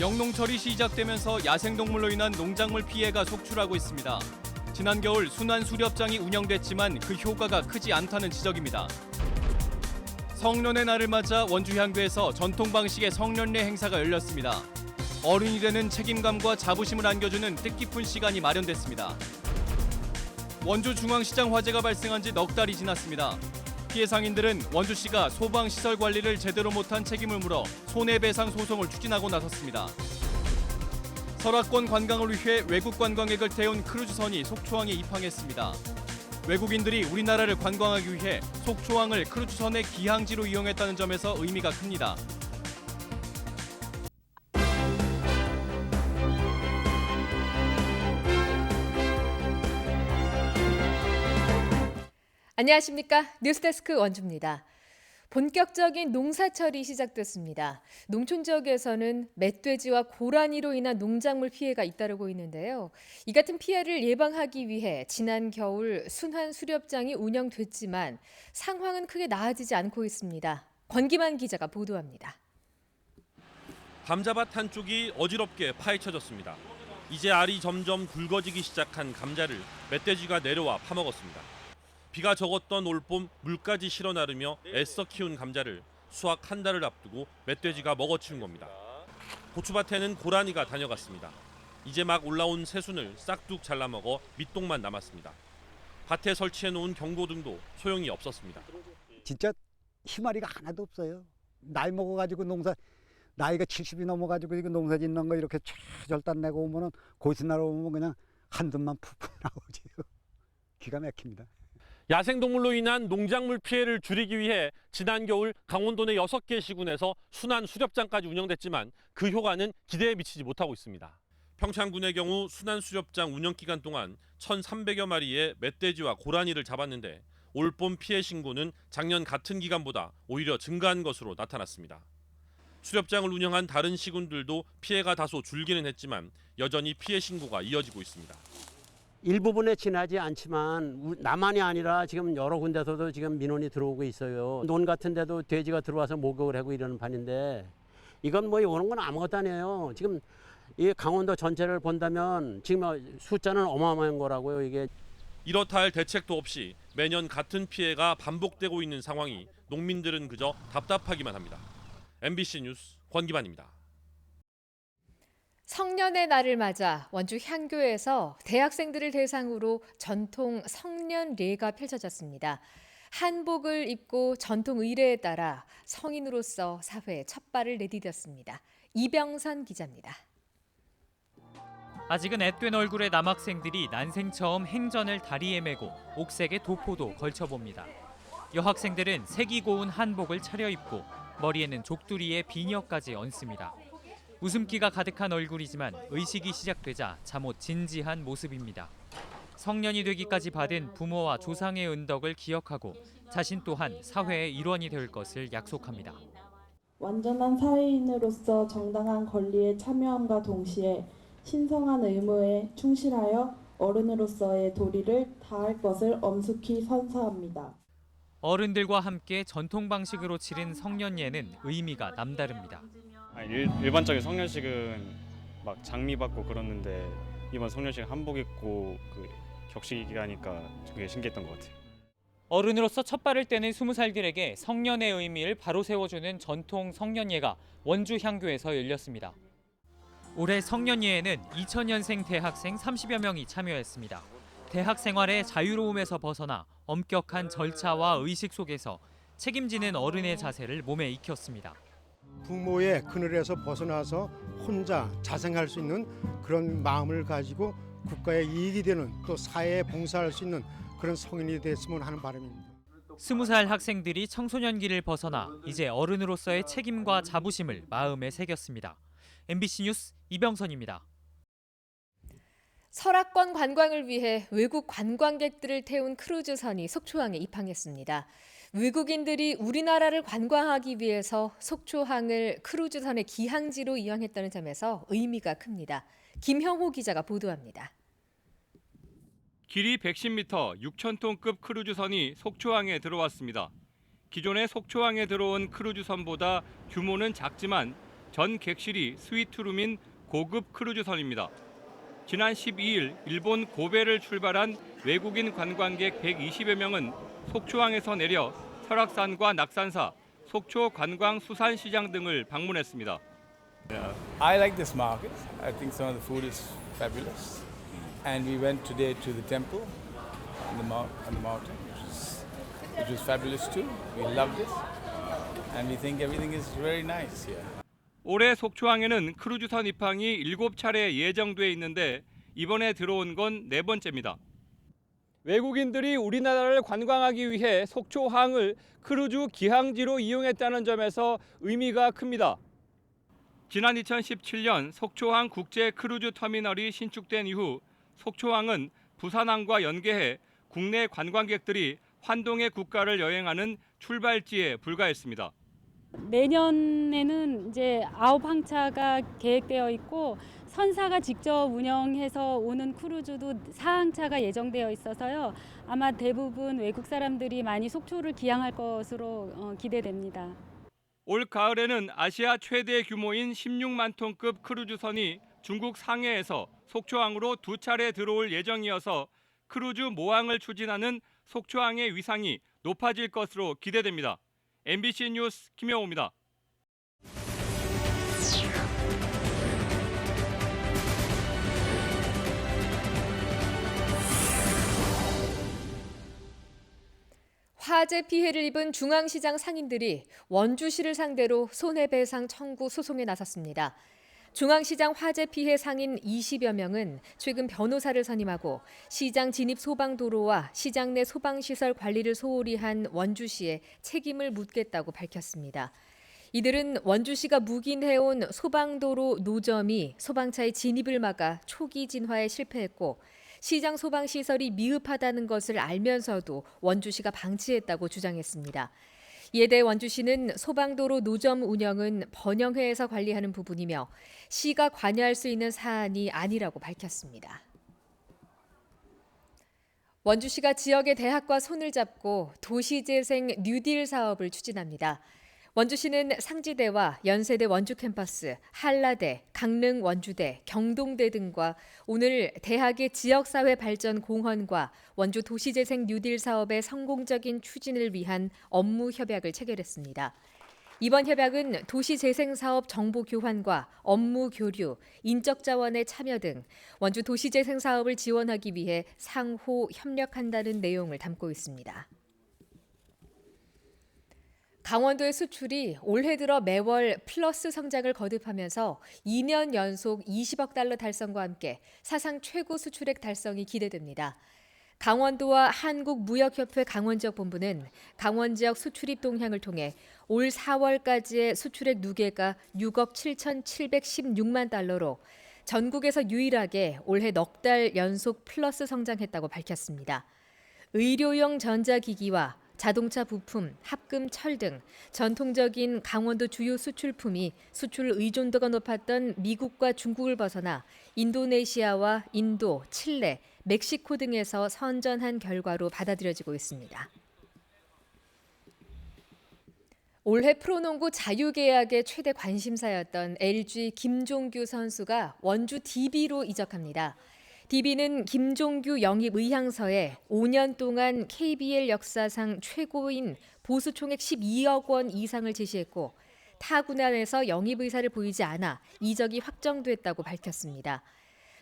영농철이 시작되면서 야생동물로 인한 농작물 피해가 속출하고 있습니다. 지난 겨울 순환 수렵장이 운영됐지만 그 효과가 크지 않다는 지적입니다. 성년의 날을 맞아 원주 향교에서 전통 방식의 성년례 행사가 열렸습니다. 어른이 되는 책임감과 자부심을 안겨주는 뜻깊은 시간이 마련됐습니다. 원주 중앙시장 화재가 발생한 지 넉 달이 지났습니다. 피해 상인들은 원주시가 소방 시설 관리를 제대로 못한 책임을 물어 손해배상 소송을 추진하고 나섰습니다. 설악권 관광을 위해 외국 관광객을 태운 크루즈선이 속초항에 입항했습니다. 외국인들이 우리나라를 관광하기 위해 속초항을 크루즈선의 기항지로 이용했다는 점에서 의미가 큽니다. 안녕하십니까 뉴스데스크 원주입니다. 본격적인 농사철이 시작됐습니다. 농촌 지역에서는 멧돼지와 고라니로 인한 농작물 피해가 잇따르고 있는데요. 이 같은 피해를 예방하기 위해 지난 겨울 순환 수렵장이 운영됐지만 상황은 크게 나아지지 않고 있습니다. 권기만 기자가 보도합니다. 감자밭 한쪽이 어지럽게 파헤쳐졌습니다. 이제 알이 점점 굵어지기 시작한 감자를 멧돼지가 내려와 파먹었습니다. 비가 적었던 올봄 물까지 실어 나르며 애써 키운 감자를 수확 한 달을 앞두고 멧돼지가 먹어치운 겁니다. 고추밭에는 고라니가 다녀갔습니다. 이제 막 올라온 새순을 싹둑 잘라먹어 밑동만 남았습니다. 밭에 설치해 놓은 경고등도 소용이 없었습니다. 진짜 희마리가 하나도 없어요. 나이 먹어가지고 농사 나이가 70이 넘어가지고 이거 농사 짓는 거 이렇게 절단 내고 오면은 고시날 오면 그냥 한숨만 푹푹 나오지. 기가 막힙니다. 야생동물로 인한 농작물 피해를 줄이기 위해 지난 겨울 강원도 내 6개 시군에서 순환 수렵장까지 운영됐지만 그 효과는 기대에 미치지 못하고 있습니다. 평창군의 경우 순환 수렵장 운영 기간 동안 1,300여 마리의 멧돼지와 고라니를 잡았는데 올봄 피해 신고는 작년 같은 기간보다 오히려 증가한 것으로 나타났습니다. 수렵장을 운영한 다른 시군들도 피해가 다소 줄기는 했지만 여전히 피해 신고가 이어지고 있습니다. 일부분에 지나지 않지만 우- 나만이 아니라 지금 여러 군데서도 지금 민원이 들어오고 있어요. 논 같은 데도 돼지가 들어와서 목욕을 하고 이러는 판인데 이건 뭐 오는 건 아무것도 아니에요. 지금 이 강원도 전체를 본다면 지금 숫자는 어마어마한 거라고요. 이게 이렇다 할 대책도 없이 매년 같은 피해가 반복되고 있는 상황이 농민들은 그저 답답하기만 합니다. MBC 뉴스 권기반입니다. 성년의 날을 맞아 원주 향교에서 대학생들을 대상으로 전통 성년례가 펼쳐졌습니다. 한복을 입고 전통 의례에 따라 성인으로서 사회에 첫 발을 내디뎠습니다. 이병선 기자입니다. 아직은 앳된 얼굴의 남학생들이 난생 처음 행전을 다리에 메고 옥색의 도포도 걸쳐봅니다. 여학생들은 색이 고운 한복을 차려입고 머리에는 족두리에 비녀까지 얹습니다. 웃음기가 가득한 얼굴이지만 의식이 시작되자 잠옷 진지한 모습입니다. 성년이 되기까지 받은 부모와 조상의 은덕을 기억하고 자신 또한 사회의 일원이 될 것을 약속합니다. 완전한 사회인으로서 정당한 권리에 참여함과 동시에 신성한 의무에 충실하여 어른으로서의 도리를 다할 것을 엄숙히 선서합니다. 어른들과 함께 전통 방식으로 치른 성년예는 의미가 남다릅니다. 아니, 일, 일반적인 성년식은 막 장미 받고 그러는데 이번 성년식 한복 입고 그 격식이기 하니까 그게 신기했던 것 같아요. 어른으로서 첫 발을 떼는 스무 살들에게 성년의 의미를 바로 세워주는 전통 성년예가 원주 향교에서 열렸습니다. 올해 성년예에는 2000년생 대학생 30여 명이 참여했습니다. 대학 생활의 자유로움에서 벗어나 엄격한 절차와 의식 속에서 책임지는 어른의 자세를 몸에 익혔습니다. 부모의 그늘에서 벗어나서 혼자 자생할 수 있는 그런 마음을 가지고 국가에 이익이 되는 또 사회에 봉사할 수 있는 그런 성인이 됐으면 하는 바람입니다. 스무 살 학생들이 청소년기를 벗어나 이제 어른으로서의 책임과 자부심을 마음에 새겼습니다. MBC 뉴스 이병선입니다. 설악권 관광을 위해 외국 관광객들을 태운 크루즈선이 속초항에 입항했습니다. 외국인들이 우리나라를 관광하기 위해서 속초항을 크루즈선의 기항지로 이용했다는 점에서 의미가 큽니다. 김형호 기자가 보도합니다. 길이 110m 6,000톤급 크루즈선이 속초항에 들어왔습니다. 기존의 속초항에 들어온 크루즈선보다 규모는 작지만 전 객실이 스위트룸인 고급 크루즈선입니다. 지난 12일 일본 고베를 출발한 외국인 관광객 120여 명은 속초항에서 내려 설악산과 낙산사, 속초 관광 수산시장 등을 방문했습니다. I like this market. I think some of the food is fabulous. And we went today to the temple on the, on the mountain, which was, which was fabulous too. We loved it. And we think everything is very nice here. 올해 속초항에는 크루즈선 입항이 7차례 예정돼 있는데 이번에 들어온 건 네 번째입니다. 외국인들이 우리나라를 관광하기 위해 속초항을 크루즈 기항지로 이용했다는 점에서 의미가 큽니다. 지난 2017년 속초항 국제 크루즈 터미널이 신축된 이후 속초항은 부산항과 연계해 국내 관광객들이 환동의 국가를 여행하는 출발지에 불과했습니다. 내년에는 이제 아홉 항차가 계획되어 있고 선사가 직접 운영해서 오는 크루즈도 사항차가 예정되어 있어서요. 아마 대부분 외국 사람들이 많이 속초를 기항할 것으로 어, 기대됩니다. 올 가을에는 아시아 최대 규모인 16만 톤급 크루즈선이 중국 상해에서 속초항으로 두 차례 들어올 예정이어서 크루즈 모항을 추진하는 속초항의 위상이 높아질 것으로 기대됩니다. MBC 뉴스 김영호입니다. 화재 피해를 입은 중앙시장 상인들이 원주시를 상대로 손해배상 청구 소송에 나섰습니다. 중앙시장 화재 피해 상인 20여 명은 최근 변호사를 선임하고 시장 진입 소방도로와 시장 내 소방시설 관리를 소홀히 한 원주시에 책임을 묻겠다고 밝혔습니다. 이들은 원주시가 묵인해온 소방도로 노점이 소방차의 진입을 막아 초기 진화에 실패했고 시장 소방 시설이 미흡하다는 것을 알면서도 원주시가 방치했다고 주장했습니다. 이에 대해 원주시는 소방도로 노점 운영은 번영회에서 관리하는 부분이며 시가 관여할 수 있는 사안이 아니라고 밝혔습니다. 원주시가 지역의 대학과 손을 잡고 도시재생 뉴딜 사업을 추진합니다. 원주시는 상지대와 연세대 원주 캠퍼스, 한라대, 강릉 원주대, 경동대 등과 오늘 대학의 지역사회 발전 공헌과 원주 도시재생 뉴딜 사업의 성공적인 추진을 위한 업무 협약을 체결했습니다. 이번 협약은 도시재생 사업 정보 교환과 업무 교류, 인적 자원의 참여 등 원주 도시재생 사업을 지원하기 위해 상호 협력한다는 내용을 담고 있습니다. 강원도의 수출이 올해 들어 매월 플러스 성장을 거듭하면서 2년 연속 20억 달러 달성과 함께 사상 최고 수출액 달성이 기대됩니다. 강원도와 한국무역협회 강원지역 본부는 강원 지역 수출입 동향을 통해 올 4월까지의 수출액 누계가 6억 7,716만 달러로 전국에서 유일하게 올해 넉 달 연속 플러스 성장했다고 밝혔습니다. 의료용 전자기기와 자동차 부품, 합금, 철 등 전통적인 강원도 주요 수출품이 수출 의존도가 높았던 미국과 중국을 벗어나 인도네시아와 인도, 칠레, 멕시코 등에서 선전한 결과로 받아들여지고 있습니다. 올해 프로농구 자유계약의 최대 관심사였던 LG 김종규 선수가 원주 DB로 이적합니다. DB는 김종규 영입 의향서에 5년 동안 KBL 역사상 최고인 보수 총액 12억 원 이상을 제시했고 타구단에서 영입 의사를 보이지 않아 이적이 확정됐다고 밝혔습니다.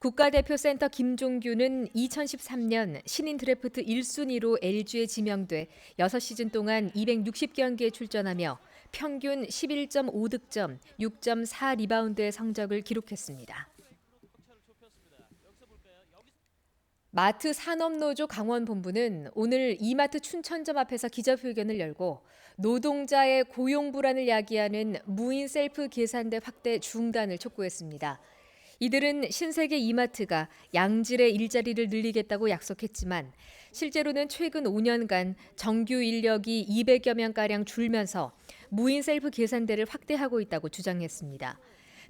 국가대표 센터 김종규는 2013년 신인 드래프트 1순위로 LG에 지명돼 6시즌 동안 260경기에 출전하며 평균 11.5득점, 6.4 리바운드의 성적을 기록했습니다. 마트 산업노조 강원본부는 오늘 이마트 춘천점 앞에서 기자회견을 열고 노동자의 고용 불안을 야기하는 무인 셀프 계산대 확대 중단을 촉구했습니다. 이들은 신세계 이마트가 양질의 일자리를 늘리겠다고 약속했지만 실제로는 최근 5년간 정규 인력이 200여 명가량 줄면서 무인 셀프 계산대를 확대하고 있다고 주장했습니다.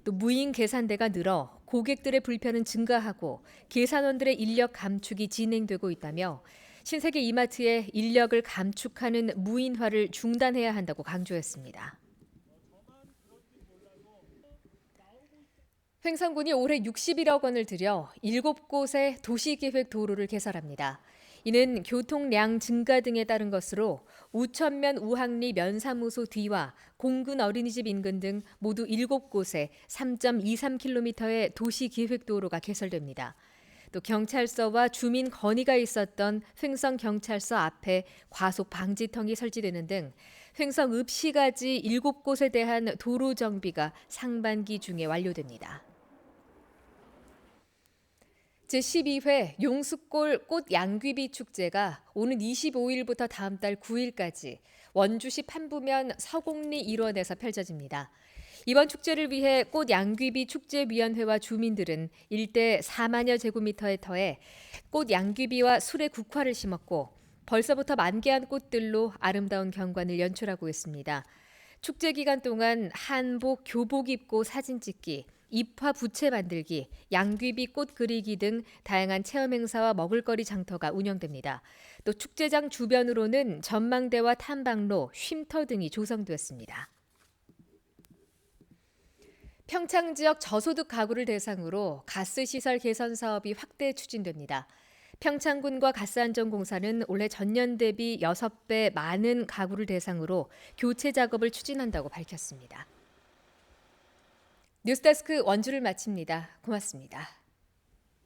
또 무인 계산대가 늘어 고객들의 불편은 증가하고 계산원들의 인력 감축이 진행되고 있다며 신세계 이마트의 인력을 감축하는 무인화를 중단해야 한다고 강조했습니다. 횡성군이 올해 61억 원을 들여 7곳의 도시계획 도로를 개설합니다. 이는 교통량 증가 등에 따른 것으로 우천면 우항리 면사무소 뒤와 공군 어린이집 인근 등 모두 7곳에 3.23km의 도시계획도로가 개설됩니다. 또 경찰서와 주민 건의가 있었던 횡성 경찰서 앞에 과속 방지턱이 설치되는 등 횡성 읍시가지 7곳에 대한 도로 정비가 상반기 중에 완료됩니다. 제12회 용수골 꽃 양귀비 축제가 오는 25일부터 다음 달 9일까지 원주시 판부면 서곡리 일원에서 펼쳐집니다. 이번 축제를 위해 꽃 양귀비 축제위원회와 주민들은 일대 4만여 제곱미터의 터에 꽃 양귀비와 수레 국화를 심었고 벌써부터 만개한 꽃들로 아름다운 경관을 연출하고 있습니다. 축제 기간 동안 한복, 교복 입고 사진 찍기, 잎화 부채 만들기, 양귀비 꽃 그리기 등 다양한 체험 행사와 먹을거리 장터가 운영됩니다. 또 축제장 주변으로는 전망대와 탐방로, 쉼터 등이 조성되었습니다. 평창 지역 저소득 가구를 대상으로 가스 시설 개선 사업이 확대 추진됩니다. 평창군과 가스안전공사는 올해 전년 대비 6배 많은 가구를 대상으로 교체 작업을 추진한다고 밝혔습니다. 뉴스데스크 원주를 마칩니다. 고맙습니다.